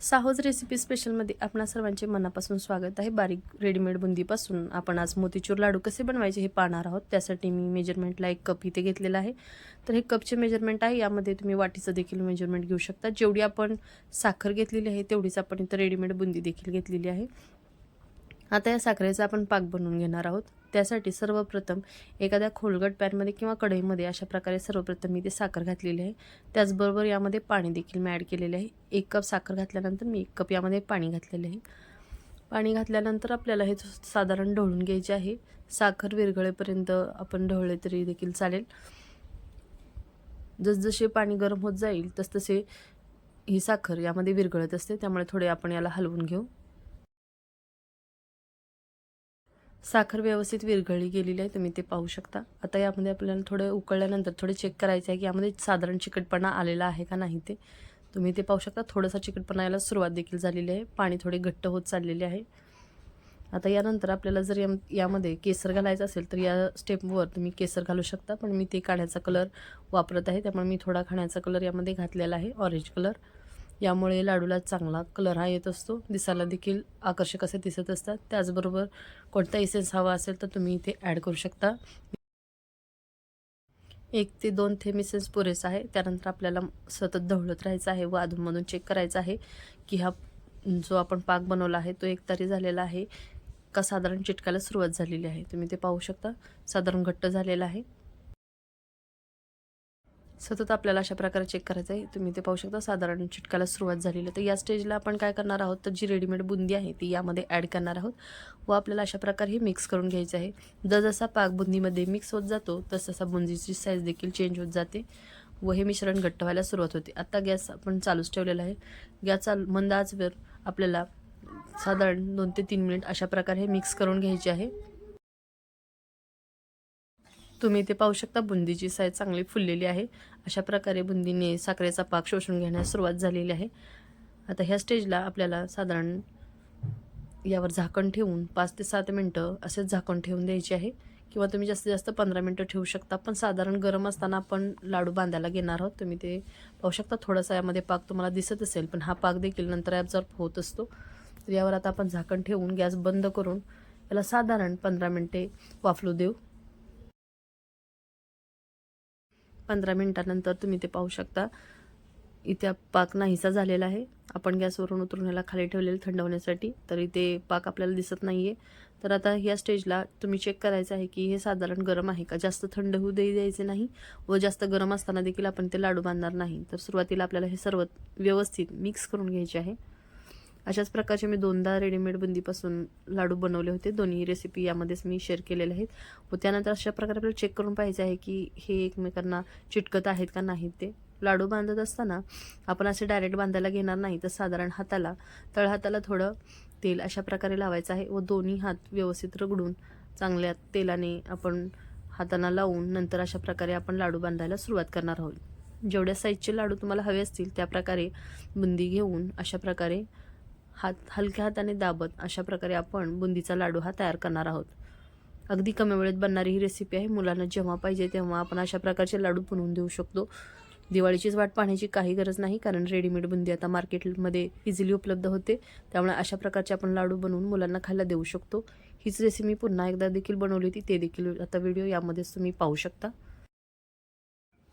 साहोज recipe स्पेशलमध्ये आपणा सर्वांचे मनापासून स्वागत आहे. बारीक रेडीमेड बुंदीपासून आपण आज मोतीचूर लाडू कसे बनवायचे हे पाहणार आहोत. त्यासाठी मी मेजरमेंटला एक कप इथे घेतलेला आहे. तर हे कपचे मेजरमेंट आहे. यामध्ये तुम्ही वाटीचं देखील मेजरमेंट घेऊ शकता. जेवढी आपण साखर घेतलेली आहे तेवढीच आपण इथं रेडीमेड बुंदी देखील घेतलेली आहे. आता या साखरेचा आपण पाक बनवून घेणार आहोत. त्यासाठी सर्वप्रथम एखाद्या खोलगट पॅनमध्ये किंवा कढईमध्ये अशा प्रकारे सर्वप्रथम मी ते साखर घातलेली आहे. त्याचबरोबर यामध्ये पाणी देखील मी ॲड केलेले आहे. एक कप साखर घातल्यानंतर मी एक कप यामध्ये पाणी घातलेले आहे. पाणी घातल्यानंतर आपल्याला हे साधारण ढवळून घ्यायचे आहे. साखर विरघळेपर्यंत आपण ढवळले तरी देखील चालेल. जसजसे पाणी गरम होत जाईल तसतसे ही साखर यामध्ये विरघळत असते. त्यामुळे थोडे आपण याला हलवून घेऊ. साखर व्यवस्थित विरघळली गेलेली आहे तुम्ही ते पाहू शकता. आता यामध्ये आपल्याला थोडं उकळल्यानंतर थोडे चेक करायचं आहे की यामध्ये साधारण चिकटपणा आलेला आहे का नाही ते. तुम्ही ते पाहू शकता. थोडासा चिकटपणा यायला सुरुवात देखील झालेली आहे. पाणी थोडे घट्ट होत चाललेले आहे. आता यानंतर आपल्याला जर या यामध्ये केसर घालायचं असेल तर या स्टेपवर तुम्ही केसर घालू शकता. पण मी ते काढ्याचा कलर वापरत आहे. त्यामुळे मी थोडा खाण्याचा कलर यामध्ये घातलेला आहे. ऑरेंज कलर यामुळे लाडूला चांगला कलर हा येत असतो. दिसायला देखील आकर्षक असे दिसत असतात. त्याचबरोबर कोणता इसेन्स हवा असेल तर तुम्ही इथे ॲड करू शकता. एक ते दोन थेंब इसेन्स पुरेसा आहे. त्यानंतर आपल्याला सतत ढवळत राहायचं आहे. व अधूनमधून चेक करायचं आहे की हा जो आपण पाक बनवला आहे तो एक तरी झालेला आहे का साधारण चिटकायला सुरुवात झालेली आहे. तुम्ही ते पाहू शकता. साधारण घट्ट झालेला आहे. सतत आपल्याला अशा प्रकारे चेक करायचं आहे. तुम्ही ते पाहू शकता. साधारण चिटकायला सुरुवात झालेली आहे. तर या स्टेजला आपण काय करणार आहोत? तर जी रेडीमेड बुंदी आहे ती यामध्ये ॲड करणार आहोत. व आपल्याला अशा प्रकारे हे मिक्स करून घ्यायचं आहे. जसजसा पाक बुंदीमध्ये मिक्स होत जातो तसतसा बुंदीची साईज देखील चेंज होत जाते. व हे मिश्रण घट्ट व्हायला सुरुवात होते. आत्ता गॅस आपण चालूच ठेवलेला आहे. गॅस चाल मंद आचवर आपल्याला साधारण दोन ते तीन मिनिट अशा प्रकारे हे मिक्स करून घ्यायचे आहे. तुम्ही ते पाहू शकता बुंदीची साईज चांगली फुललेली आहे. अशा प्रकारे बुंदीने साखरेचा पाक शोषून घेण्यास सुरुवात झालेली आहे. आता ह्या स्टेजला आपल्याला साधारण यावर झाकण ठेवून पाच ते सात मिनटं असेच झाकण ठेवून द्यायचे आहे. किंवा तुम्ही जास्तीत जास्त पंधरा मिनटं ठेवू शकता. पण साधारण गरम असताना आपण लाडू बांधायला घेणार आहोत. तुम्ही ते पाहू शकता. थोडासा यामध्ये पाक तुम्हाला दिसत असेल पण हा पाक देखील नंतर ॲब्झॉर्ब होत असतो. तर यावर आता आपण झाकण ठेवून गॅस बंद करून याला साधारण पंधरा मिनटे वाफलू देऊ. पंधरा मिनटानंतर तुम्ही ते पाहू शकता. इथे पाक नाहीसा झालेला आहे. आपण गॅसवरून उतरून याला खाली ठेवलेलं थंड होण्यासाठी तर इथे पाक आपल्याला दिसत नाही आहे तर आता ह्या स्टेजला तुम्ही चेक करायचं आहे की हे साधारण गरम आहे का? जास्त थंड होऊ दे द्यायचे नाही व जास्त गरम असताना देखील आपण ते लाडू बांधणार नाही. तर सुरुवातीला आपल्याला हे सर्व व्यवस्थित मिक्स करून घ्यायचे आहे. अशाच प्रकारचे मी दोनदा रेडीमेड बुंदीपासून लाडू बनवले होते. दोन्ही रेसिपी यामध्येच मी शेअर केलेले आहेत. व त्यानंतर अशा प्रकारे आपल्याला चेक करून पाहिजे आहे की हे एकमेकांना चिटकत आहेत का नाहीत ते. लाडू बांधत असताना आपण असे डायरेक्ट बांधायला घेणार नाही तर साधारण हाताला तळहाताला थोडं तेल अशा प्रकारे लावायचं आहे. व दोन्ही हात व्यवस्थित रगडून चांगल्या तेलाने आपण हाताना लावून नंतर अशा प्रकारे आपण लाडू बांधायला सुरुवात करणार आहोत. जेवढ्या साईजचे लाडू तुम्हाला हवे असतील त्या प्रकारे बुंदी घेऊन अशा प्रकारे हात हलक्या हाताने दाबत अशा प्रकारे आपण बुंदीचा लाडू हा तयार करणार आहोत. अगदी कमी वेळेत बनणारी ही रेसिपी आहे. मुलांना जेव्हा पाहिजे तेव्हा आपण अशा प्रकारचे लाडू बनवून देऊ शकतो. दिवाळीचीच वाट पाहण्याची काही गरज नाही कारण रेडीमेड बुंदी आता मार्केटमध्ये इझिली उपलब्ध होते. त्यामुळे अशा प्रकारचे आपण लाडू बनवून मुलांना खायला देऊ शकतो. हीच रेसिपी पुन्हा एकदा देखील बनवली होती. ते देखील आता व्हिडिओ यामध्येच तुम्ही पाहू शकता.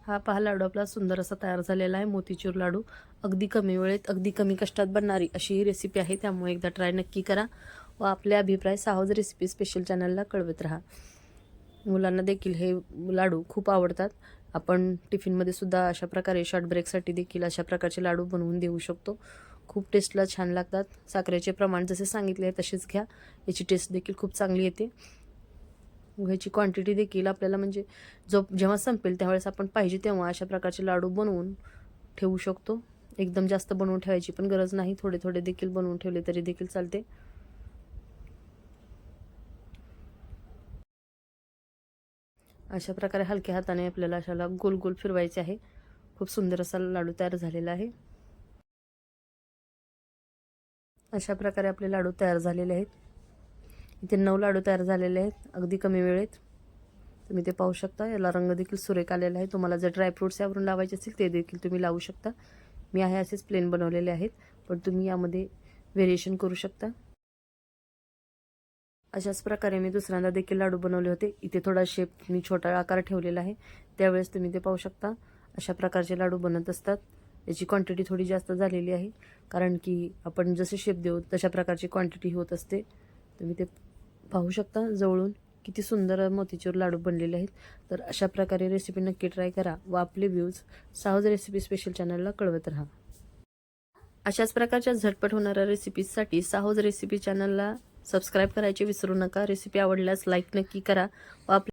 हा पहा लाडू आपला सुंदर असा तयार झालेला आहे मोतीचूर लाडू. अगदी कमी वेळेत अगदी कमी कष्टात बनणारी अशी ही रेसिपी आहे. त्यामुळे एकदा ट्राय नक्की करा व आपले अभिप्राय साहज रेसिपी स्पेशल चॅनलला कळवत राहा. मुलांना देखील हे लाडू खूप आवडतात. आपण टिफिनमध्ये सुद्धा अशा प्रकारे शॉर्ट ब्रेकसाठी देखील अशा प्रकारचे लाडू बनवून देऊ शकतो. खूप टेस्टला छान लागतात. साखरेचे प्रमाण जसे सांगितले आहे तसेच घ्या. याची टेस्ट देखील खूप चांगली येते. ह्याची क्वांटिटी देखील आपल्याला म्हणजे जो जेव्हा संपेल त्यावेळेस आपण पाहिजे तेव्हा अशा प्रकारचे लाडू बनवून ठेवू शकतो. एकदम जास्त बनवून ठेवायची पण गरज नाही. थोडे थोडे देखील बनवून ठेवले तरी देखील चालते. अशा प्रकारे हलक्या हाताने आपल्याला अशाला गोल गोल फिरवायचे आहे. खूप सुंदर असा लाडू तयार झालेला आहे. अशा प्रकारे आपले लाडू तयार झालेले आहेत. इथे नऊ लाडू तयार झालेले आहेत अगदी कमी वेळेत. तुम्ही ते पाहू शकता. याला रंग देखील सुरेख आलेला आहे. तुम्हाला जर ड्रायफ्रूट्स यावरून लावायचे असतील ते देखील तुम्ही लावू शकता. मी आहे असेच प्लेन बनवलेले आहेत पण तुम्ही यामध्ये व्हेरिएशन करू शकता. अशाच प्रकारे मी दुसऱ्यांदा देखील लाडू बनवले होते. इथे थोडा शेप मी छोटा आकार ठेवलेला आहे. त्यावेळेस तुम्ही ते पाहू शकता. अशा प्रकारचे लाडू बनत असतात. याची क्वांटिटी थोडी जास्त झालेली आहे. कारण की आपण जसे शेप देऊ तशा प्रकारची क्वांटिटी होत असते. तुम्ही ते पाहू शकता जवळून किती सुंदर मोतीचूर लाडू बनलेले आहेत. तर अशा प्रकारे रेसिपी नक्की ट्राय करा व आपले व्ह्यूज साहज रेसिपी स्पेशल चॅनलला कळवत राहा. अशाच प्रकारच्या झटपट होणाऱ्या रेसिपीजसाठी साहज रेसिपी चॅनलला सबस्क्राईब करायचे विसरू नका. रेसिपी आवडल्यास लाईक नक्की करा व आपल्या